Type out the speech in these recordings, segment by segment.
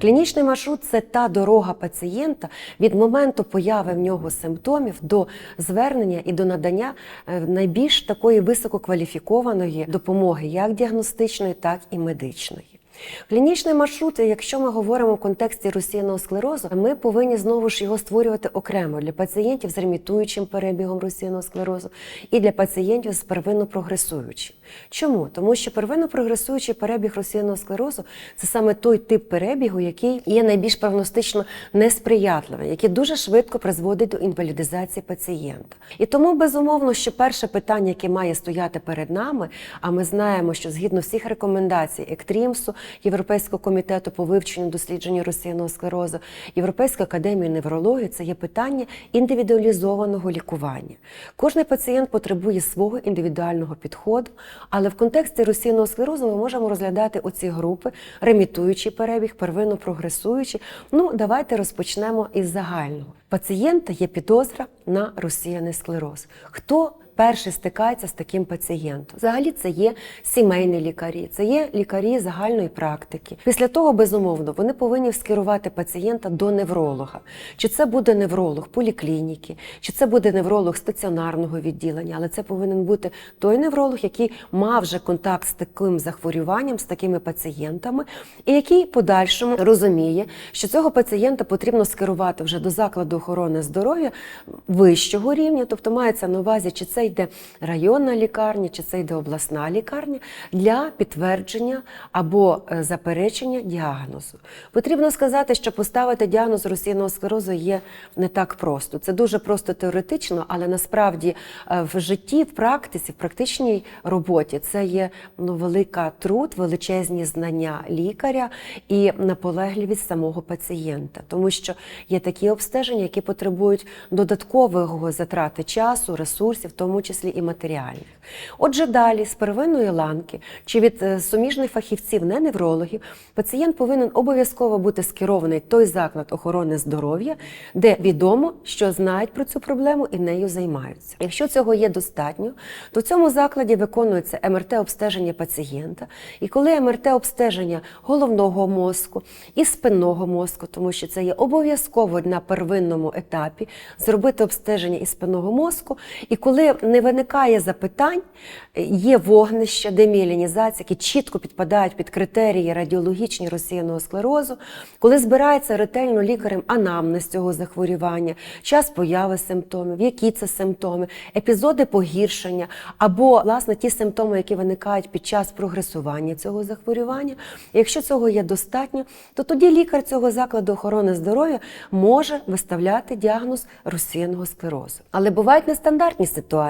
Клінічний маршрут це та дорога пацієнта від моменту появи в нього симптомів до звернення і до надання е, найбільш такої висококваліфікованої допомоги, як діагностичної, так і медичної. Клінічний маршрут, якщо ми говоримо в контексті російного склерозу, ми повинні знову ж його створювати окремо для пацієнтів з ремітуючим перебігом російного склерозу і для пацієнтів з первинно прогресуючим. Чому? Тому що первинно прогресуючий перебіг російного склерозу це саме той тип перебігу, який є найбільш прогностично несприятливим, який дуже швидко призводить до інвалідизації пацієнта. І тому безумовно, що перше питання, яке має стояти перед нами, а ми знаємо, що згідно всіх рекомендацій ЕКТРІМСу, Європейського комітету по вивченню дослідження російного склерозу, Європейської академії неврології, це є питання індивідуалізованого лікування. Кожний пацієнт потребує свого індивідуального підходу, але в контексті російного склерозу ми можемо розглядати оці групи, ремітуючий перебіг, первинно прогресуючий. Ну, давайте розпочнемо із загального. Пацієнта є підозра на розсіяний склероз. Хто перший стикається з таким пацієнтом. Взагалі це є сімейні лікарі, це є лікарі загальної практики. Після того, безумовно, вони повинні скерувати пацієнта до невролога. Чи це буде невролог поліклініки, чи це буде невролог стаціонарного відділення, але це повинен бути той невролог, який мав вже контакт з таким захворюванням, з такими пацієнтами, і який подальшому розуміє, що цього пацієнта потрібно скерувати вже до закладу охорони здоров'я вищого рівня, тобто мається на увазі, чи це йде районна лікарня, чи це йде обласна лікарня для підтвердження або е, заперечення діагнозу. Потрібно сказати, що поставити діагноз російного склерозу є не так просто. Це дуже просто теоретично, але насправді е, в житті, в практиці, в практичній роботі це є ну, велика труд, величезні знання лікаря і наполегливість самого пацієнта, тому що є такі обстеження, які потребують додаткового затрати часу, ресурсів, в тому числі і матеріальних. Отже, далі з первинної ланки чи від е, суміжних фахівців, не неврологів, пацієнт повинен обов'язково бути скерований той заклад охорони здоров'я, де відомо, що знають про цю проблему і нею займаються. Якщо цього є достатньо, то в цьому закладі виконується МРТ-обстеження пацієнта. І коли МРТ-обстеження головного мозку і спинного мозку, тому що це є обов'язково на первинному етапі зробити обстеження і спинного мозку, і коли не виникає запитань, є вогнища, деміелінізація, які чітко підпадають під критерії радіологічні розсіяного склерозу, коли збирається ретельно лікарем анамнез цього захворювання, час появи симптомів, які це симптоми, епізоди погіршення або власне ті симптоми, які виникають під час прогресування цього захворювання. Якщо цього є достатньо, то тоді лікар цього закладу охорони здоров'я може виставляти діагноз розсіяного склерозу. Але бувають нестандартні ситуації.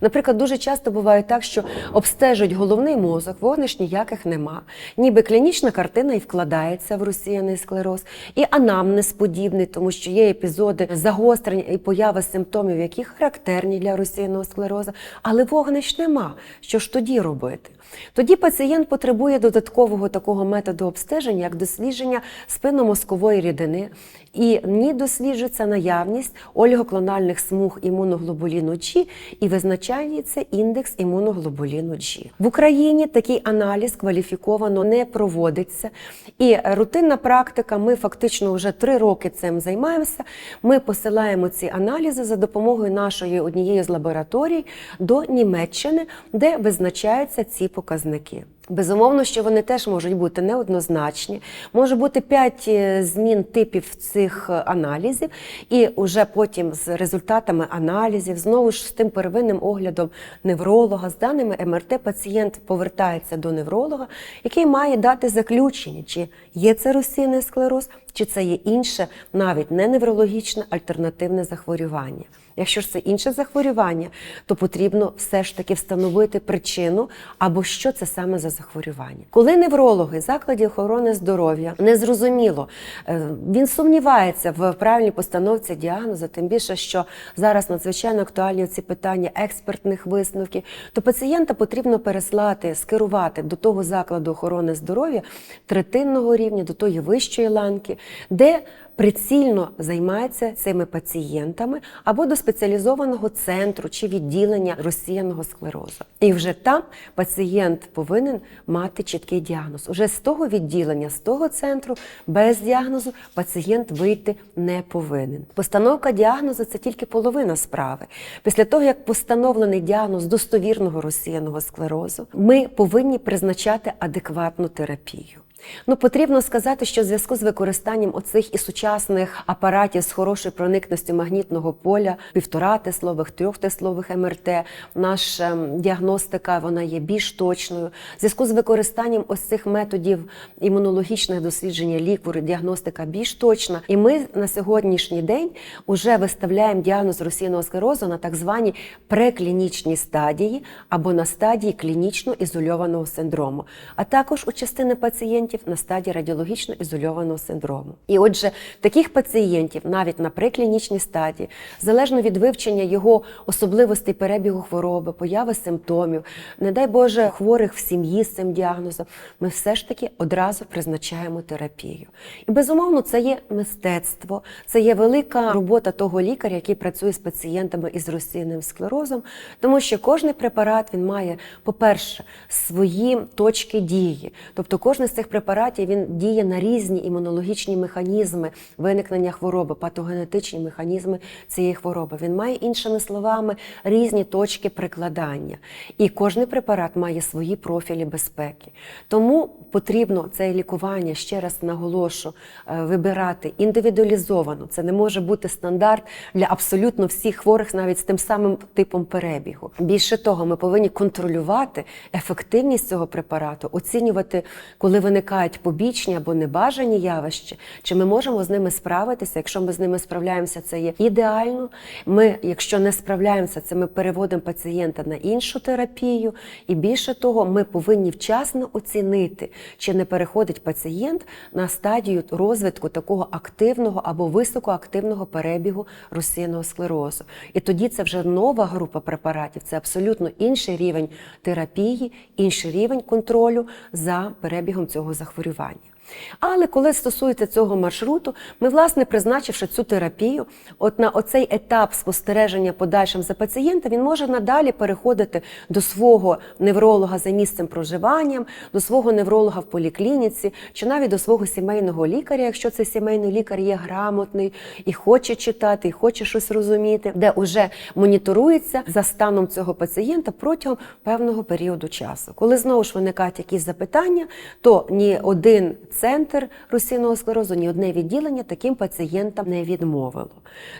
Наприклад, дуже часто буває так, що обстежують головний мозок, вогнищ ніяких нема. Ніби клінічна картина і вкладається в розсіяний склероз, і анамнез подібний, тому що є епізоди загострення і появи симптомів, які характерні для розсіяного склероза, але вогнищ нема. Що ж тоді робити? Тоді пацієнт потребує додаткового такого методу обстеження, як дослідження спинномозкової рідини, і в ній досліджується наявність олігоклональних смуг імуноглобуліну G і визначається індекс імуноглобуліну G. В Україні такий аналіз кваліфіковано не проводиться. І рутинна практика, ми фактично вже три роки цим займаємося. Ми посилаємо ці аналізи за допомогою нашої однієї з лабораторій до Німеччини, де визначаються ці показники. Безумовно, що вони теж можуть бути неоднозначні. Може бути п'ять е, змін типів цих е, аналізів, і вже потім з результатами аналізів, знову ж з тим первинним оглядом невролога, з даними МРТ, пацієнт повертається до невролога, який має дати заключення, чи є це розсійний склероз, чи це є інше, навіть не неврологічне альтернативне захворювання. Якщо ж це інше захворювання, то потрібно все ж таки встановити причину або що це саме за захворювання. Коли неврологи закладі охорони здоров'я незрозуміло, е, він сумнівається в правильній постановці діагнозу, тим більше, що зараз надзвичайно актуальні ці питання експертних висновків, то пацієнта потрібно переслати, скерувати до того закладу охорони здоров'я третинного рівня, до тої вищої ланки, де прицільно займається цими пацієнтами або до спеціалізованого центру чи відділення розсіяного склерозу. І вже там пацієнт повинен мати чіткий діагноз. Уже з того відділення, з того центру, без діагнозу пацієнт вийти не повинен. Постановка діагнозу це тільки половина справи. Після того, як постановлений діагноз достовірного розсіяного склерозу, ми повинні призначати адекватну терапію. Ну, потрібно сказати, що в зв'язку з використанням оцих і сучасних апаратів з хорошою проникністю магнітного поля, півтора теслових, трьох теслових МРТ, наша ем, діагностика вона є більш точною. В зв'язку з використанням ось цих методів імунологічних дослідження лікуру, діагностика більш точна. І ми на сьогоднішній день вже виставляємо діагноз розсіяного склерозу на так звані преклінічні стадії або на стадії клінічно ізольованого синдрому, а також у частини пацієнтів на стадії радіологічно ізольованого синдрому. І отже, таких пацієнтів навіть на преклінічній стадії, залежно від вивчення його особливостей перебігу хвороби, появи симптомів, не дай Боже, хворих в сім'ї з цим діагнозом, ми все ж таки одразу призначаємо терапію. І безумовно, це є мистецтво, це є велика робота того лікаря, який працює з пацієнтами із розсіяним склерозом, тому що кожний препарат він має, по-перше, свої точки дії, тобто кожен з цих препаратів він діє на різні імунологічні механізми виникнення хвороби, патогенетичні механізми цієї хвороби. Він має іншими словами різні точки прикладання. І кожний препарат має свої профілі безпеки. Тому потрібно це лікування, ще раз наголошу, е, вибирати індивідуалізовано. Це не може бути стандарт для абсолютно всіх хворих, навіть з тим самим типом перебігу. Більше того, ми повинні контролювати ефективність цього препарату, оцінювати, коли виникають побічні або небажані явища, чи ми можемо з ними справитися. Якщо ми з ними справляємося, це є ідеально. Ми, якщо не справляємося, це ми переводимо пацієнта на іншу терапію. І більше того, ми повинні вчасно оцінити, чи не переходить пацієнт на стадію розвитку такого активного або високоактивного перебігу розсіяного склерозу. І тоді це вже нова група препаратів, це абсолютно інший рівень терапії, інший рівень контролю за перебігом цього захворювання. Але коли стосується цього маршруту, ми, власне, призначивши цю терапію, от на оцей етап спостереження подальшим за пацієнта, він може надалі переходити до свого невролога за місцем проживання, до свого невролога в поліклініці, чи навіть до свого сімейного лікаря, якщо цей сімейний лікар є грамотний і хоче читати, і хоче щось розуміти, де вже моніторується за станом цього пацієнта протягом певного періоду часу. Коли знову ж виникають якісь запитання, то ні один центр русинного склерозу, ні одне відділення таким пацієнтам не відмовило.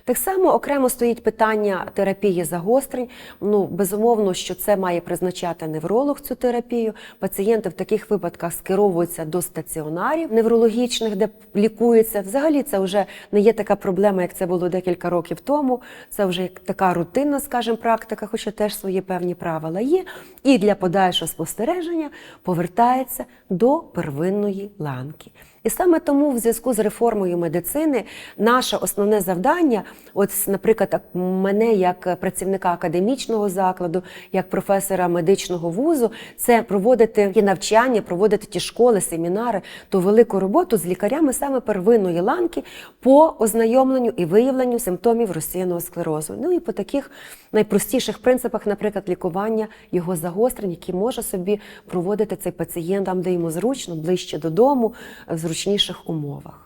Так само окремо стоїть питання терапії загострень. Ну, безумовно, що це має призначати невролог цю терапію. Пацієнти в таких випадках скеровуються до стаціонарів неврологічних, де лікуються. Взагалі, це вже не є така проблема, як це було декілька років тому. Це вже як така рутинна, скажімо, практика, хоча теж свої певні правила є. І для подальшого спостереження повертається до первинної ланки банки. І саме тому, в зв'язку з реформою медицини, наше основне завдання, от, наприклад, мене як працівника академічного закладу, як професора медичного вузу, це проводити ті навчання, проводити ті школи, семінари, ту велику роботу з лікарями саме первинної ланки по ознайомленню і виявленню симптомів розсіяного склерозу. Ну і по таких найпростіших принципах, наприклад, лікування його загострень, які може собі проводити цей пацієнт там, де йому зручно, ближче додому, в зручніших умовах.